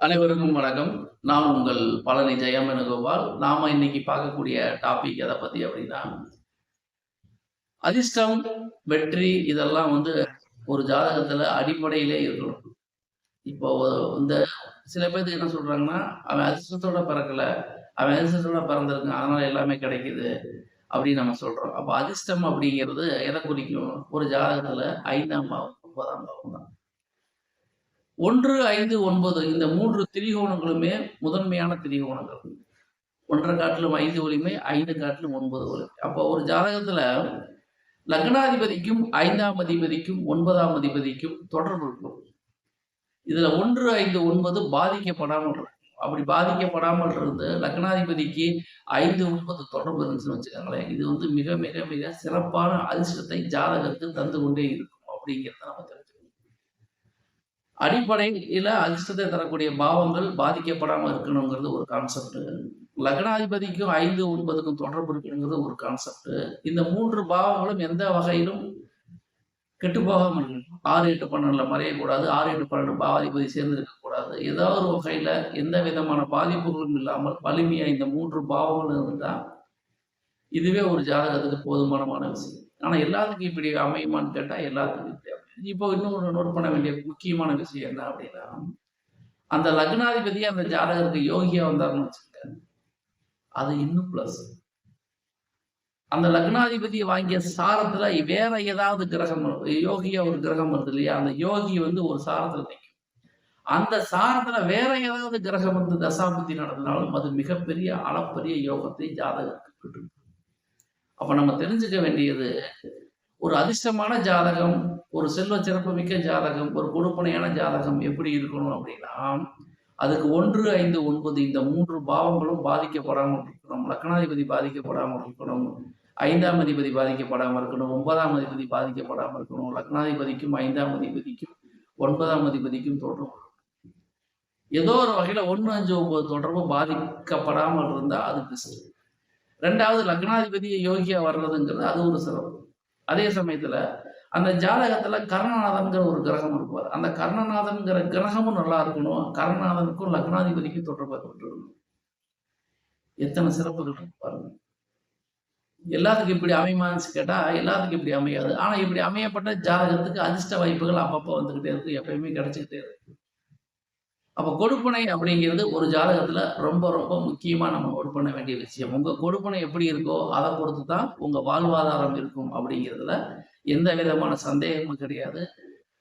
அனைவருக்கும் வணக்கம். நான் உங்கள் பழனி ஜெயம் வேணுகோபால் நாம இன்னைக்கு பார்க்கக்கூடிய டாபிக் எதை பத்தி அப்படின்னா அதிர்ஷ்டம் வெற்றி இதெல்லாம் வந்து ஒரு ஜாதகத்துல அடிப்படையிலே இருக்கணும். இப்போ இந்த சில பேருக்கு என்ன சொல்றாங்கன்னா அவன் அதிர்ஷ்டத்தோட பிறக்கல அவன் அதிர்ஷ்டத்தோட பிறந்திருக்கான் அதனால எல்லாமே கிடைக்குது அப்படின்னு நம்ம சொல்றோம். அப்போ அதிர்ஷ்டம் அப்படிங்கிறது எதை குறிக்கும்? ஒரு ஜாதகத்துல ஐந்தாம் பாவம் ஒன்பதாம் பாவம் தான். ஒன்று ஐந்து ஒன்பது இந்த மூன்று திரிகோணங்களுமே முதன்மையான திரிகோணங்கள். ஒன்றரை காட்டிலும் ஐந்து ஒளிமை ஐந்து காட்டிலும் ஒன்பது ஒளிமை அப்போ ஒரு ஜாதகத்துல லக்னாதிபதிக்கும் ஐந்தாம் அதிபதிக்கும் ஒன்பதாம் அதிபதிக்கும் தொடர்பு இருக்கும். இதுல ஒன்று ஐந்து ஒன்பது பாதிக்கப்படாமல் இருக்கும். அப்படி பாதிக்கப்படாமல் இருந்து லக்னாதிபதிக்கு ஐந்து ஒன்பது தொடர்பு இருந்துச்சுன்னு வச்சுக்கோங்களேன். இது வந்து மிக மிக மிக சிறப்பான அதிர்ஷ்டத்தை ஜாதகத்தில் தந்து கொண்டே இருக்கும் அப்படிங்கிறத நம்ம தெரிஞ்சுக்கணும். அடிப்படையில் அதிர்ஷ்டத்தை தரக்கூடிய பாவங்கள் பாதிக்கப்படாமல் இருக்கணுங்கிறது ஒரு கான்செப்ட் லக்னாதிபதிக்கும் ஐந்து ஒன்பதுக்கும் தொடர்பு இருக்கணுங்கிறது ஒரு கான்செப்ட் இந்த மூன்று பாவங்களும் எந்த வகையிலும் கெட்டு போகாமல் இருக்கணும். ஆறு எட்டு பன்னெண்டுல மறையக்கூடாது. ஆறு எட்டு பன்னெண்டு பாவாதிபதி சேர்ந்து இருக்கக்கூடாது ஏதாவது ஒரு வகையில எந்த விதமான பாதிப்புகளும் இல்லாமல் வலிமையா இந்த மூன்று பாவங்கள் இருந்தா இதுவே ஒரு ஜாதகத்துக்கு போதுமானமான விஷயம். ஆனா எல்லாத்துக்கும் இப்படி அமையுமான்னு கேட்டா எல்லாத்துக்கும் தேவை. இப்போ இன்னும் நோட் பண்ண வேண்டிய முக்கியமான விஷயம் என்ன அப்படின்னா அந்த லக்னாதிபதி அந்த ஜாதகருக்கு யோகியா வந்தார்னு வச்சுக்கோங்க. அது இன்னும் பிளஸ் அந்த லக்னாதிபதியை வாங்கிய சாரத்துல வேற ஏதாவது கிரகம் யோகியா ஒரு கிரகம் வருது இல்லையா? அந்த யோகி வந்து ஒரு சாரத்துல நிற்கும் அந்த சாரத்துல வேற ஏதாவது கிரகம் வந்து தசாபுத்தி நடந்தாலும் அது மிகப்பெரிய அளப்பரிய யோகத்தை ஜாதகத்துக்கு பெற்று அப்ப நம்ம தெரிஞ்சுக்க வேண்டியது ஒரு அதிர்ஷ்டமான ஜாதகம் ஒரு செல்வ சிறப்புமிக்க ஜாதகம் ஒரு கொடுப்பனையான ஜாதகம் எப்படி இருக்கணும் அப்படின்னா அதுக்கு ஒன்று ஐந்து ஒன்பது இந்த மூன்று பாவங்களும் பாதிக்கப்படாமல் இருக்கணும். லக்னாதிபதி பாதிக்கப்படாமல் இருக்கணும். ஐந்தாம் அதிபதி பாதிக்கப்படாமல் இருக்கணும். ஒன்பதாம் அதிபதி பாதிக்கப்படாமல் இருக்கணும். லக்னாதிபதிக்கும் ஐந்தாம் அதிபதிக்கும் ஒன்பதாம் அதிபதிக்கும் தொடர்பு ஏதோ ஒரு வகையில் ஒன்று அஞ்சு ஒன்பது தொடர்பு பாதிக்கப்படாமல் இருந்தால் அது பெஸ்ட் ரெண்டாவது லக்னாதிபதியை யோகியா வர்றதுங்கிறது அது ஒரு சிறப்பு. அதே சமயத்தில் அந்த ஜாதகத்தில் கர்ணநாதன்கிற ஒரு கிரகம் இருப்பார். அந்த கர்ணநாதன்கிற கிரகமும் நல்லா இருக்கணும். கர்ணநாதனுக்கும் லக்னாதிபதிக்கும் தொடர்பு இருக்கணும் எத்தனை சிறப்புகள் பாருங்க. எல்லாத்துக்கும் இப்படி அமையுமான்னு கேட்டா எல்லாத்துக்கும் இப்படி அமையாது. ஆனா இப்படி அமையப்பட்ட ஜாதகத்துக்கு அதிர்ஷ்ட வாய்ப்புகள் அப்பப்போ வந்துகிட்டே இருக்கு. எப்பயுமே கிடைச்சிக்கிட்டே இருக்கு. அப்ப கொடுப்பனை அப்படிங்கிறது ஒரு ஜாதகத்துல ரொம்ப ரொம்ப முக்கியமா நம்ம நோட் பண்ண வேண்டிய விஷயம். உங்க கொடுப்பனை எப்படி இருக்கோ அதை பொறுத்து தான் உங்க வாழ்வாதாரம் இருக்கும் அப்படிங்கிறதுல எந்த விதமான சந்தேகமும் கிடையாது.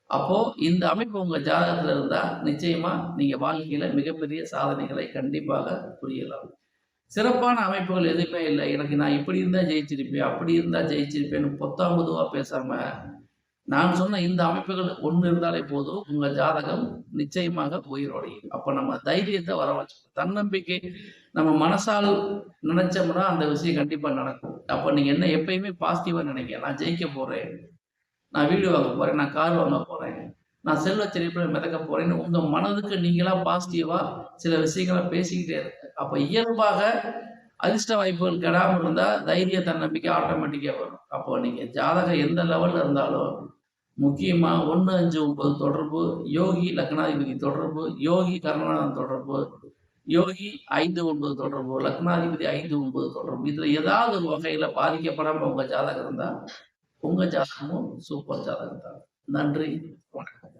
அப்போ இந்த அமைப்பு உங்க ஜாதகத்துல இருந்தா நிச்சயமா நீங்க வாழ்க்கையில மிகப்பெரிய சாதனைகளை கண்டிப்பாக புரியலாம். சிறப்பான அமைப்புகள் எதுவுமே இல்லை. எனக்கு நான் இப்படி இருந்தா ஜெயிச்சிருப்பேன் அப்படி இருந்தா ஜெயிச்சிருப்பேன்னு பொத்தாம் பொதுவா பேசாம நான் சொன்ன இந்த அமைப்புகள் ஒன்று இருந்தாலே போதும் உங்க ஜாதகம் நிச்சயமாக உயிரோடையும். அப்போ நம்ம தைரியத்தை வர வரவச்சு தன்னம்பிக்கை நம்ம மனசால் நினைச்சோம்னா அந்த விஷயம் கண்டிப்பா நடக்கும். அப்போ நீங்கள் என்ன எப்பயுமே பாசிட்டிவாக நினைக்க நான் ஜெயிக்க போகிறேன் நான் வீடு வாங்க போகிறேன் நான் கார் வாங்க போகிறேன் நான் செல்வ செழிப்பில் மிதக்க போகிறேன்னு உங்கள் மனதுக்கு நீங்களாக பாசிட்டிவாக சில விஷயங்களை பேசிக்கிட்டே இருக்கு அப்போ இயல்பாக அதிர்ஷ்ட வாய்ப்புகள் கெடாமல் இருந்தால் தைரிய தன்னம்பிக்கை ஆட்டோமேட்டிக்காக வரும். அப்போ நீங்கள் ஜாதகம் எந்த லெவலில் இருந்தாலும் முக்கியமாக ஒன்று அஞ்சு ஒன்பது தொடர்பு யோகி லக்னாதிபதி தொடர்பு யோகி கருணாநாதன் தொடர்பு யோகி ஐந்து ஒன்பது தொடர்பு லக்னாதிபதி ஐந்து ஒன்பது தொடர்பு இதுல ஏதாவது ஒரு வகையில பாதிக்கப்படாம உங்க ஜாதகம் இருந்தா உங்க ஜாதகமும் சூப்பர் ஜாதகம் தான். நன்றி வணக்கம்.